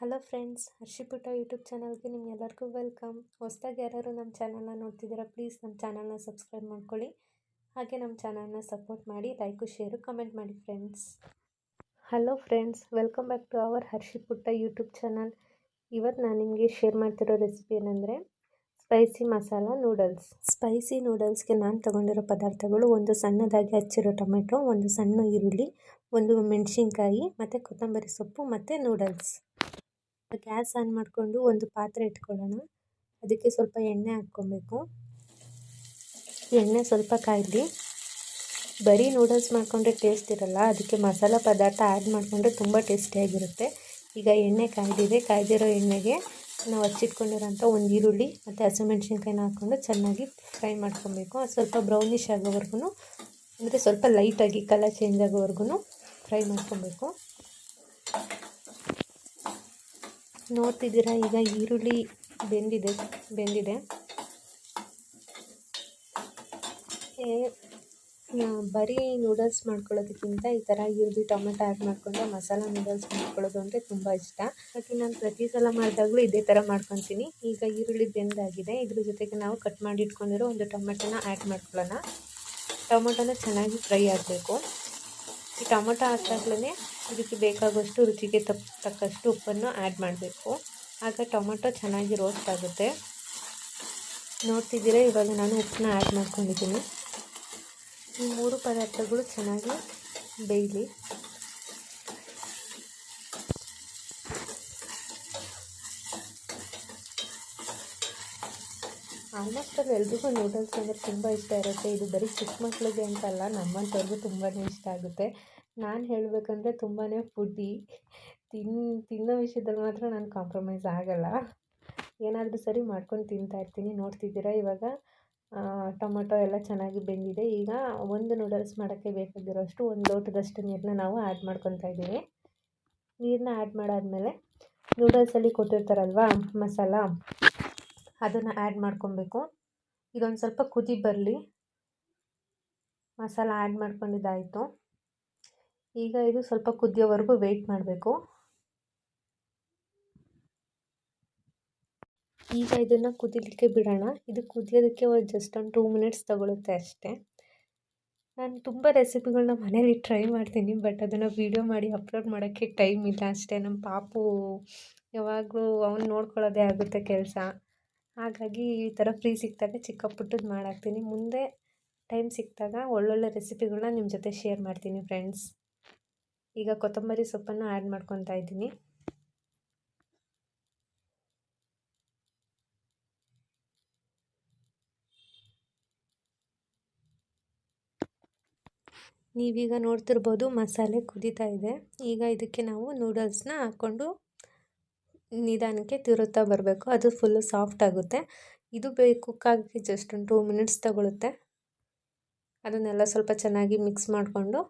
Hello friends ಹರ್ಷಿಪುಟ YouTube ಚಾನಲ್ಗೆ ನಿಮ್ಗೆಲ್ಲರಿಗೂ welcome. ಹೊಸ್ದಾಗಿ ಯಾರು ನಮ್ಮ ಚಾನಲ್ನ ನೋಡ್ತಿದ್ದೀರಾ, ಪ್ಲೀಸ್ ನಮ್ಮ ಚಾನಲ್ನ ಸಬ್ಸ್ಕ್ರೈಬ್ ಮಾಡ್ಕೊಳ್ಳಿ. ಹಾಗೆ ನಮ್ಮ ಚಾನಲ್ನ ಸಪೋರ್ಟ್ ಮಾಡಿ, ಲೈಕು, ಶೇರು, ಕಮೆಂಟ್ ಮಾಡಿ friends. Hello friends, welcome back to our Harshiputta YouTube channel. ಇವತ್ತು ನಾನು ನಿಮಗೆ ಶೇರ್ ಮಾಡ್ತಿರೋ ರೆಸಿಪಿ ಏನಂದರೆ, ಸ್ಪೈಸಿ ಮಸಾಲ ನೂಡಲ್ಸ್. ಸ್ಪೈಸಿ ನೂಡಲ್ಸ್ಗೆ ನಾನು ತೊಗೊಂಡಿರೋ ಪದಾರ್ಥಗಳು ಒಂದು ಸಣ್ಣದಾಗಿ ಹಚ್ಚಿರೋ ಟೊಮೆಟೊ, ಒಂದು ಸಣ್ಣ ಈರುಳ್ಳಿ, ಒಂದು ಮೆಣಸಿನ್ಕಾಯಿ, ಮತ್ತು ಕೊತ್ತಂಬರಿ ಸೊಪ್ಪು, ಮತ್ತು ನೂಡಲ್ಸ್. ಗ್ಯಾಸ್ ಆನ್ ಮಾಡಿಕೊಂಡು ಒಂದು ಪಾತ್ರೆ ಇಟ್ಕೊಳ್ಳೋಣ. ಅದಕ್ಕೆ ಸ್ವಲ್ಪ ಎಣ್ಣೆ ಹಾಕ್ಕೊಬೇಕು. ಎಣ್ಣೆ ಸ್ವಲ್ಪ ಕಾಯ್ದು, ಬರೀ ನೂಡಲ್ಸ್ ಮಾಡಿಕೊಂಡ್ರೆ ಟೇಸ್ಟ್ ಇರಲ್ಲ, ಅದಕ್ಕೆ ಮಸಾಲ ಪದಾರ್ಥ ಆ್ಯಡ್ ಮಾಡಿಕೊಂಡ್ರೆ ತುಂಬ ಟೇಸ್ಟಿಯಾಗಿರುತ್ತೆ ಈಗ ಎಣ್ಣೆ ಕಾಯ್ದಿದೆ, ಕಾಯ್ದಿರೋ ಎಣ್ಣೆಗೆ ನಾವು ಹಚ್ಚಿಟ್ಕೊಂಡಿರೋಂಥ ಒಂದು ಈರುಳ್ಳಿ ಮತ್ತು ಹಸಿಮೆಣ್ಸಿನ್ಕಾಯಿನ ಹಾಕ್ಕೊಂಡು ಚೆನ್ನಾಗಿ ಫ್ರೈ ಮಾಡ್ಕೊಬೇಕು. ಅದು ಸ್ವಲ್ಪ ಬ್ರೌನಿಷ್ ಆಗೋವರೆಗೂ ಅಂದರೆ ಸ್ವಲ್ಪ ಲೈಟಾಗಿ, ಕಲರ್ ಚೇಂಜ್ ಆಗೋವರೆಗೂ ಫ್ರೈ ಮಾಡ್ಕೊಬೇಕು. ನೋಡ್ತಿದ್ದೀರಾ? ಈಗ ಈರುಳ್ಳಿ ಬೆಂದಿದೆ ಬೆಂದಿದೆ. ಬರೀ ನೂಡಲ್ಸ್ ಮಾಡ್ಕೊಳ್ಳೋದಕ್ಕಿಂತ ಈ ಥರ ಈರುಳ್ಳಿ, ಟೊಮೆಟೊ ಆ್ಯಡ್ ಮಾಡಿಕೊಂಡು ಮಸಾಲ ನೂಡಲ್ಸ್ ಮಾಡ್ಕೊಳ್ಳೋದು ಅಂದರೆ ತುಂಬ ಇಷ್ಟ. ಮತ್ತು ನಾನು ಪ್ರತಿ ಸಲ ಮಾಡಿದಾಗಲೂ ಇದೇ ಥರ ಮಾಡ್ಕೊತೀನಿ. ಈಗ ಈರುಳ್ಳಿ ಬೆಂದಾಗಿದೆ. ಇದ್ರ ಜೊತೆಗೆ ನಾವು ಕಟ್ ಮಾಡಿ ಇಟ್ಕೊಂಡಿರೋ ಒಂದು ಟೊಮೆಟೊನ ಆ್ಯಡ್ ಮಾಡ್ಕೊಳ್ಳೋಣ. ಟೊಮೆಟೊನ ಚೆನ್ನಾಗಿ ಫ್ರೈ ಆಗಬೇಕು. ಈ ಟೊಮೆಟೊ ಹಾಕಾಗ್ಲೇ ಇದಕ್ಕೆ ಬೇಕಾಗುವಷ್ಟು ರುಚಿಗೆ ತಪ್ಪ ತಕ್ಕಷ್ಟು ಉಪ್ಪನ್ನು ಆ್ಯಡ್ ಮಾಡಬೇಕು. ಆಗ ಟೊಮೆಟೊ ಚೆನ್ನಾಗಿ ರೋಸ್ಟ್ ಆಗುತ್ತೆ. ನೋಡ್ತಿದ್ದೀರಾ, ಇವಾಗ ನಾನು ಉಪ್ಪನ್ನ ಆ್ಯಡ್ ಮಾಡ್ಕೊಂಡಿದ್ದೀನಿ. ಈ ಮೂರು ಪದಾರ್ಥಗಳು ಚೆನ್ನಾಗಿ ಬೇಯಲಿ. ಆಲ್ಮೋಸ್ಟ್ ಅಲ್ಲಿ ಎಲ್ರಿಗೂ ನೂಡಲ್ಸ್ ಅಂದರೆ ತುಂಬ ಇಷ್ಟ ಇರುತ್ತೆ. ಇದು ಬರೀ ಚಿಕ್ಕ ಮಕ್ಕಳಿಗೆ ಅಂತಲ್ಲ ನಮ್ಮಂಥವ್ರಿಗೂ ತುಂಬಾ ಇಷ್ಟ ಆಗುತ್ತೆ. ನಾನು ಹೇಳಬೇಕಂದ್ರೆ ತುಂಬಾ ಫುಡ್ಡಿ ತಿನ್, ತಿನ್ನೋ ವಿಷಯದಲ್ಲಿ ಮಾತ್ರ ನಾನು ಕಾಂಪ್ರಮೈಸ್ ಆಗೋಲ್ಲ. ಏನಾದರೂ ಸರಿ ಮಾಡ್ಕೊಂಡು ತಿಂತಾಯಿರ್ತೀನಿ ನೋಡ್ತಿದ್ದೀರಾ ಇವಾಗ? ಟೊಮೊಟೊ ಎಲ್ಲ ಚೆನ್ನಾಗಿ ಬೆಂದಿದೆ. ಈಗ ಒಂದು ನೂಡಲ್ಸ್ ಮಾಡೋಕ್ಕೆ ಬೇಕಾಗಿರೋಷ್ಟು ಒಂದು ಲೋಟದಷ್ಟು ನೀರನ್ನ ನಾವು ಆ್ಯಡ್ ಮಾಡ್ಕೊತಾ ಇದ್ದೀವಿ. ನೀರನ್ನ ಆ್ಯಡ್ ಮಾಡಾದಮೇಲೆ ನೂಡಲ್ಸಲ್ಲಿ ಕೊಟ್ಟಿರ್ತಾರಲ್ವ, ಮಸಾಲ? ಅದನ್ನು ಆ್ಯಡ್ ಮಾಡ್ಕೊಬೇಕು. ಇದೊಂದು ಸ್ವಲ್ಪ ಕುದಿ ಬರಲಿ. ಮಸಾಲ ಆ್ಯಡ್ ಮಾಡ್ಕೊಂಡಿದ್ದಾಯಿತು. ಈಗ ಇದು ಸ್ವಲ್ಪ ಕುದಿಯೋವರೆಗೂ ವೆಯ್ಟ್ ಮಾಡಬೇಕು. ಈಗ ಇದನ್ನು ಕುದಿಲಿಕ್ಕೆ ಬಿಡೋಣ. ಇದು ಕುದಿಯೋದಕ್ಕೆ ಜಸ್ಟ್ ಒಂದು ಟೂ ಮಿನಿಟ್ಸ್ ತಗೊಳುತ್ತೆ ಅಷ್ಟೇ. ನಾನು ತುಂಬ ರೆಸಿಪಿಗಳನ್ನ ಮನೇಲಿ ಟ್ರೈ ಮಾಡ್ತೀನಿ ಬಟ್ ಅದನ್ನು ವೀಡಿಯೋ ಮಾಡಿ ಅಪ್ಲೋಡ್ ಮಾಡೋಕ್ಕೆ ಟೈಮ್ ಇಲ್ಲ ಅಷ್ಟೇ. ನಮ್ಮ ಪಾಪು ಯಾವಾಗಲೂ ಅವ್ನು ನೋಡ್ಕೊಳ್ಳೋದೇ ಆಗುತ್ತೆ ಕೆಲಸ. ಹಾಗಾಗಿ ಈ ಥರ ಫ್ರೀ ಸಿಕ್ಕಿದಾಗ ಚಿಕ್ಕ ಪುಟ್ಟದ್ದು ಮಾಡಾಕ್ತೀನಿ. ಮುಂದೆ ಟೈಮ್ ಸಿಕ್ಕಿದಾಗ ಒಳ್ಳೊಳ್ಳೆ ರೆಸಿಪಿಗಳನ್ನ ನಿಮ್ಮ ಜೊತೆ ಶೇರ್ ಮಾಡ್ತೀನಿ ಫ್ರೆಂಡ್ಸ್ ಈಗ ಕೊತ್ತಂಬರಿ ಸೊಪ್ಪನ್ನು ಆ್ಯಡ್ ಮಾಡ್ಕೊತಾ ಇದ್ದೀನಿ. ನೀವೀಗ ನೋಡ್ತಿರ್ಬೋದು ಮಸಾಲೆ ಕುದೀತಾ ಇದೆ. ಈಗ ಇದಕ್ಕೆ ನಾವು ನೂಡಲ್ಸ್ನ ಹಾಕ್ಕೊಂಡು ನಿಧಾನಕ್ಕೆ ತಿರುತ್ತಾ ಬರಬೇಕು. ಅದು ಫುಲ್ಲು ಸಾಫ್ಟ್ ಆಗುತ್ತೆ. ಇದು ಬೇ ಕುಕ್ಕಾಗಿ ಜಸ್ಟ್ ಒಂದು ಟೂ ಮಿನಿಟ್ಸ್ ತಗೊಳುತ್ತೆ. ಅದನ್ನೆಲ್ಲ ಸ್ವಲ್ಪ ಚೆನ್ನಾಗಿ ಮಿಕ್ಸ್ ಮಾಡಿಕೊಂಡು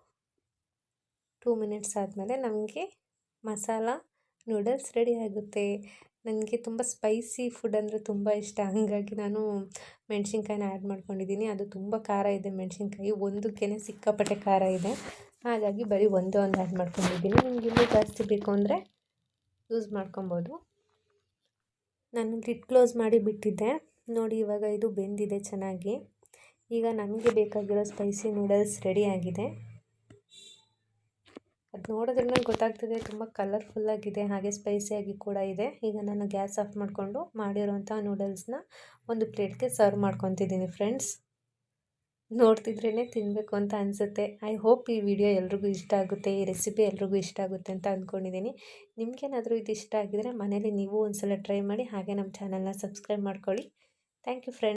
ಟೂ ಮಿನಿಟ್ಸ್ ಆದಮೇಲೆ ನಮಗೆ ಮಸಾಲ ನೂಡಲ್ಸ್ ರೆಡಿ ಆಗುತ್ತೆ. ನನಗೆ ತುಂಬ ಸ್ಪೈಸಿ ಫುಡ್ ಅಂದರೆ ತುಂಬ ಇಷ್ಟ. ಹಾಗಾಗಿ ನಾನು ಮೆಣಸಿನ್ಕಾಯಿನ ಆ್ಯಡ್ ಮಾಡ್ಕೊಂಡಿದ್ದೀನಿ. ಅದು ತುಂಬ ಖಾರ ಇದೆ ಮೆಣಸಿನ್ಕಾಯಿ. ಒಂದಕ್ಕೆ ಸಿಕ್ಕಾಪಟ್ಟೆ ಖಾರ ಇದೆ. ಹಾಗಾಗಿ ಬರೀ ಒಂದೇ ಒಂದು ಆ್ಯಡ್ ಮಾಡ್ಕೊಂಡಿದ್ದೀನಿ. ನಿಮ್ಗೆ ಇನ್ನೂ ಜಾಸ್ತಿ ಬೇಕು ಅಂದರೆ ಯೂಸ್ ಮಾಡ್ಕೊಬೋದು. ನಾನು ಲಿಟ್ ಕ್ಲೋಸ್ ಮಾಡಿ ಬಿಟ್ಟಿದ್ದೆ. ನೋಡಿ ಇವಾಗ ಇದು ಬೆಂದಿದೆ ಚೆನ್ನಾಗಿ. ಈಗ ನಮಗೆ ಬೇಕಾಗಿರೋ ಸ್ಪೈಸಿ ನೂಡಲ್ಸ್ ರೆಡಿ ಆಗಿದೆ. ನೋಡೋದ್ರಿಂದ ಗೊತ್ತಾಗ್ತಿದೆ, ತುಂಬ ಕಲರ್ಫುಲ್ಲಾಗಿದೆ ಹಾಗೆ ಸ್ಪೈಸಿಯಾಗಿ ಕೂಡ ಇದೆ. ಈಗ ನಾನು ಗ್ಯಾಸ್ ಆಫ್ ಮಾಡಿಕೊಂಡು ಮಾಡಿರೋಂಥ ನೂಡಲ್ಸ್ನ ಒಂದು ಪ್ಲೇಟ್ಗೆ ಸರ್ವ್ ಮಾಡ್ಕೊತಿದ್ದೀನಿ ಫ್ರೆಂಡ್ಸ್ ನೋಡ್ತಿದ್ರೇ ತಿನ್ನಬೇಕು ಅಂತ ಅನಿಸುತ್ತೆ. ಐ ಹೋಪ್ ಈ ವಿಡಿಯೋ ಎಲ್ರಿಗೂ ಇಷ್ಟ ಆಗುತ್ತೆ, ಈ ರೆಸಿಪಿ ಎಲ್ರಿಗೂ ಇಷ್ಟ ಆಗುತ್ತೆ ಅಂತ ಅಂದ್ಕೊಂಡಿದ್ದೀನಿ ನಿಮಗೇನಾದರೂ ಇದು ಇಷ್ಟ ಆಗಿದರೆ ಮನೇಲಿ ನೀವು ಒಂದು ಸಲ ಟ್ರೈ ಮಾಡಿ, ಹಾಗೆ ನಮ್ಮ ಚಾನಲ್ನ ಸಬ್ಸ್ಕ್ರೈಬ್ ಮಾಡ್ಕೊಳ್ಳಿ. Thank you friends